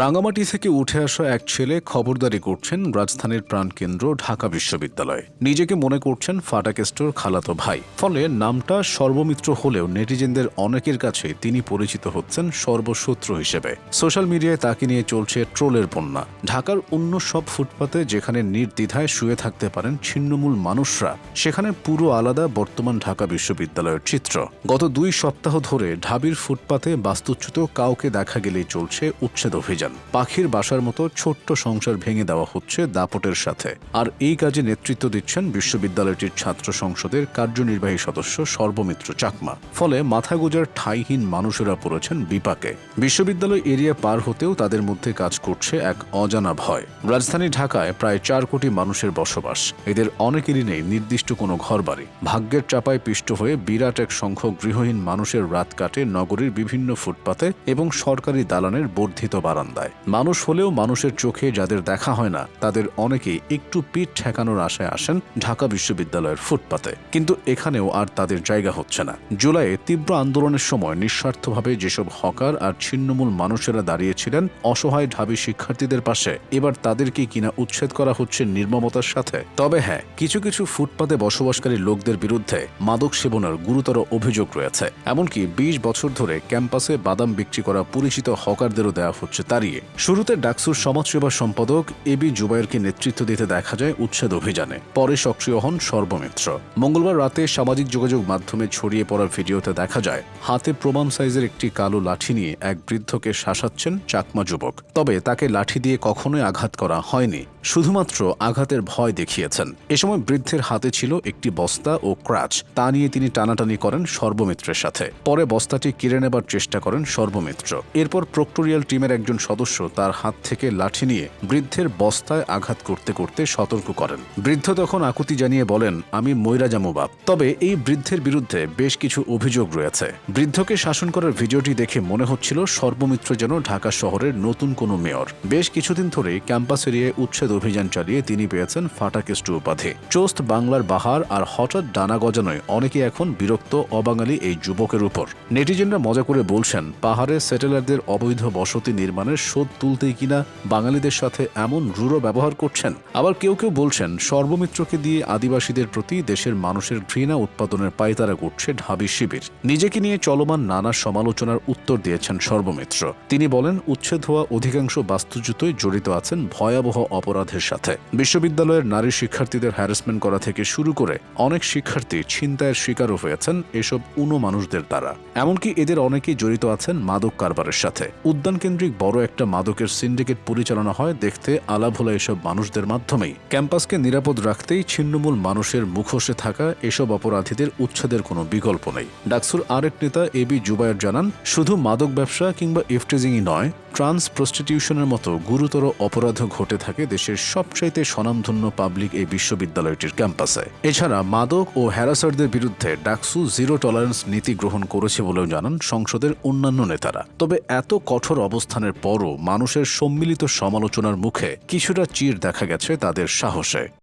রাঙামাটি থেকে উঠে আসা এক ছেলে খবরদারি করছেন রাজধানীর প্রাণকেন্দ্র, ঢাকা বিশ্ববিদ্যালয়। নিজেকে মনে করছেন ফাটাকেস্টর খালাতো ভাই। ফলে নামটা সর্বমিত্র হলেও নেটিজেনদের অনেকের কাছে তিনি পরিচিত হচ্ছেন সর্বশত্রু হিসেবে। সোশ্যাল মিডিয়ায় তাকে নিয়ে চলছে ট্রোলের বন্যা। ঢাকার অন্য সব ফুটপাতে যেখানে নির্দ্বিধায় শুয়ে থাকতে পারেন ছিন্নমূল মানুষরা, সেখানে পুরো আলাদা বর্তমান ঢাকা বিশ্ববিদ্যালয়ের চিত্র। গত দুই সপ্তাহ ধরে ঢাবির ফুটপাতে বাস্তুচ্যুত কাউকে দেখা গেলেই চলছে উচ্ছেদ অভিযান। পাখির বাসার মতো ছোট্ট সংসার ভেঙে দেওয়া হচ্ছে দাপটের সাথে। আর এই কাজে নেতৃত্ব দিচ্ছেন বিশ্ববিদ্যালয়টির ছাত্র সংসদের কার্যনির্বাহী সদস্য সর্বমিত্র চাকমা। ফলে মাথা গোজার ঠাইহীন মানুষেরা পড়েছেন বিপাকে। বিশ্ববিদ্যালয় এরিয়া পার হতেও তাদের মধ্যে কাজ করছে এক অজানা ভয়। রাজধানী ঢাকায় প্রায় চার কোটি মানুষের বসবাস। এদের অনেকেরই নেই নির্দিষ্ট কোনো ঘরবাড়ি। ভাগ্যের চাপায় পিষ্ট হয়ে বিরাট এক সংখ্যক গৃহহীন মানুষের রাত কাটে নগরীর বিভিন্ন ফুটপাতে এবং সরকারি দালানের বর্ধিত বারান্দায় মানুষ হলেও মানুষের চোখে যাদের দেখা হয় না, তাদের অনেকেই একটু পিঠ ঠেকানোর আশায় আসেন ঢাকা বিশ্ববিদ্যালয়ের ফুটপাতে। কিন্তু এখানেও আর তাদের জায়গা হচ্ছে না। জুলাইয়ে তীব্র আন্দোলনের সময় নিঃস্বার্থভাবে যেসব হকার আর ছিন্নমূল মানুষেরা দাঁড়িয়েছিলেন, অসহায় ঢাবি শিক্ষার্থীদের পাশে এবার তাদেরকে কিনা উচ্ছেদ করা হচ্ছে নির্মমতার সাথে। তবে হ্যাঁ কিছু কিছু ফুটপাতে বসবাসকারী লোকদের বিরুদ্ধে মাদক সেবনের গুরুতর অভিযোগ রয়েছে। এমনকি বিশ বছর ধরে ক্যাম্পাসে বাদাম বিক্রি করা পরিচিত হকারদেরও দেওয়া হচ্ছে তাড়িয়ে শুরুতে ডাকসুর সমাজসেবা সম্পাদক এবি জুবাইরকে নেতৃত্ব দিতে দেখা যায় উচ্ছেদ অভিযানে। পরে সক্রিয় হন সর্বমিত্র। মঙ্গলবার রাতে সামাজিক যোগাযোগ মাধ্যমে ছড়িয়ে পড়া ভিডিওতে দেখা যায়, হাতে প্রমাণ সাইজের একটি কালো লাঠি নিয়ে এক বৃদ্ধকে শাসাচ্ছেন চাকমা যুবক। তবে তাকে লাঠি দিয়ে কখনোই আঘাত করা হয়নি। শুধুমাত্র আঘাতের ভয় দেখিয়েছেন। এ সময় বৃদ্ধের হাতে ছিল একটি বস্তা ও ক্রাচ। তা নিয়ে তিনি টানাটানি করেন সর্বমিত্রের সাথে। পরে বস্তাটি কেড়ে নেবার চেষ্টা করেন সর্বমিত্র। এরপর প্রক্টোরিয়াল টিমের একজন সদস্য তার হাত থেকে লাঠি নিয়ে বৃদ্ধের বস্তায় আঘাত করতে করতে সতর্ক করেন। বৃদ্ধ তখন আকুতি জানিয়ে বলেন, আমি ময়রা জামু বাপ। তবে এই বৃদ্ধের বিরুদ্ধে বেশ কিছু অভিযোগ রয়েছে। বৃদ্ধকে শাসন করার ভিডিওটি দেখে মনে হচ্ছিল সর্বমিত্র যেন ঢাকা শহরের নতুন কোনো মেয়র। বেশ কিছুদিন ধরে ক্যাম্পাস এরিয়ায় উচ্ছেদ অভিযান চালিয়ে তিনি পেয়েছেন ফাটাকেস্টু উপাধি। চোস্ত বাংলার বাহার আর হঠাৎ ডানা গজানোয় অনেকে এখন বিরক্ত, অবাঙালি এই যুবকের উপর। নেটিজেনরা মজা করে বলছেন, পাহাড়ে সেটেলারদের অবৈধ বসতি নির্মাণের শোধ তুলতেই কিনা বাঙালিদের সাথে এমন রূঢ় ব্যবহার করছেন? আবার কেউ কেউ বলছেন, সর্বমিত্রকে দিয়ে আদিবাসীদের প্রতি দেশের মানুষের ঘৃণা উৎপাদনের পায়তারা করছে ঢাবি শিবির। নিজেকে নিয়ে চলমান নানা সমালোচনার উত্তর দিয়েছেন সর্বমিত্র। তিনি বলেন, উচ্ছেদ হওয়া অধিকাংশ বাস্তুচ্যুতই জড়িত আছেন ভয়াবহ অপরাধের সাথে। বিশ্ববিদ্যালয়ের নারী শিক্ষার্থীদের হ্যারাসমেন্ট করা থেকে শুরু করে অনেক শিক্ষার্থী ছিনতাইয়ের শিকারও হয়েছেন এসব উনো মানুষদের দ্বারা। এমনকি এদের অনেকেই জড়িত আছেন মাদক কারবারের সাথে। উদ্যান কেন্দ্রিক বড় একটা মাদকের সিন্ডিকেট পরিচালনা হয় দেখতে আলাভোলা এসব মানুষদের মাধ্যমেই। ক্যাম্পাসকে নিরাপদ রাখতেই ছিন্নমূল মানুষের মুখোশে থাকা এসব অপরাধীদের উচ্ছেদের কোনো বিকল্প নেই। ডাকসুর আরেক নেতা এবি জুবায়ের জানান, শুধু মাদক ব্যবসা কিংবা ইফটেজিংই নয় ট্রান্স প্রস্টিটিউশনের মতো গুরুতর অপরাধও ঘটে থাকে দেশের সবচাইতে স্বনামধন্য পাবলিক এই বিশ্ববিদ্যালয়টির ক্যাম্পাসে। এছাড়া মাদক ও হ্যারাসারদের বিরুদ্ধে ডাকসু জিরো টলারেন্স নীতি গ্রহণ করেছে বলেও জানান সংসদের অন্যান্য নেতারা। তবে এত কঠোর অবস্থানের পরও মানুষের সম্মিলিত সমালোচনার মুখে কিছুটা চির দেখা গেছে তাদের সাহসে।